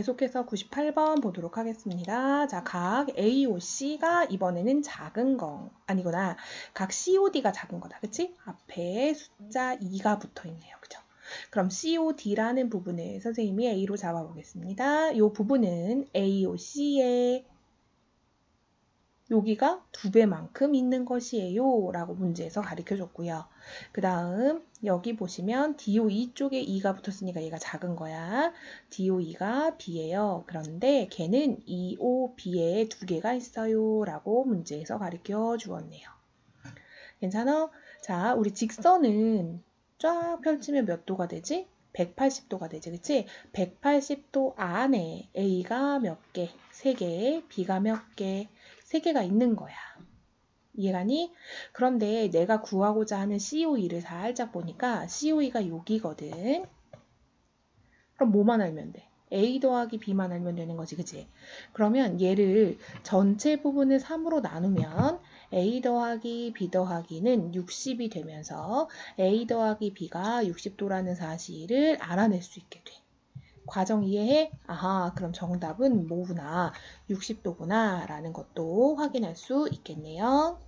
계속해서 98번 보도록 하겠습니다. 자, 각 AOC가 이번에는 작은 거 아니구나. 각 COD가 작은 거다. 그치? 앞에 숫자 2가 붙어 있네요. 그죠? 그럼 COD라는 부분을 선생님이 A로 잡아보겠습니다. 이 부분은 AOC의 여기가 두 배만큼 있는 것이에요. 라고 문제에서 가르쳐 줬고요. 그 다음 여기 보시면 DOE 쪽에 2가 붙었으니까 얘가 작은 거야. DOE가 B예요. 그런데 걔는 EO, B에 두 개가 있어요. 라고 문제에서 가르쳐 주었네요. 괜찮아? 자, 우리 직선은 쫙 펼치면 몇 도가 되지? 180도가 되지, 그치? 180도 안에 A가 몇 개, 3개, B가 몇 개, 3개가 있는 거야. 이해가니? 그런데 내가 구하고자 하는 COE를 살짝 보니까 COE가 여기거든. 그럼 뭐만 알면 돼? A 더하기 B만 알면 되는 거지, 그치? 그러면 얘를 전체 부분을 3으로 나누면 A 더하기 B 더하기는 60이 되면서 A 더하기 B가 60도라는 사실을 알아낼 수 있게 돼. 과정 이해해? 아하, 그럼 정답은 뭐구나. 60도구나. 라는 것도 확인할 수 있겠네요.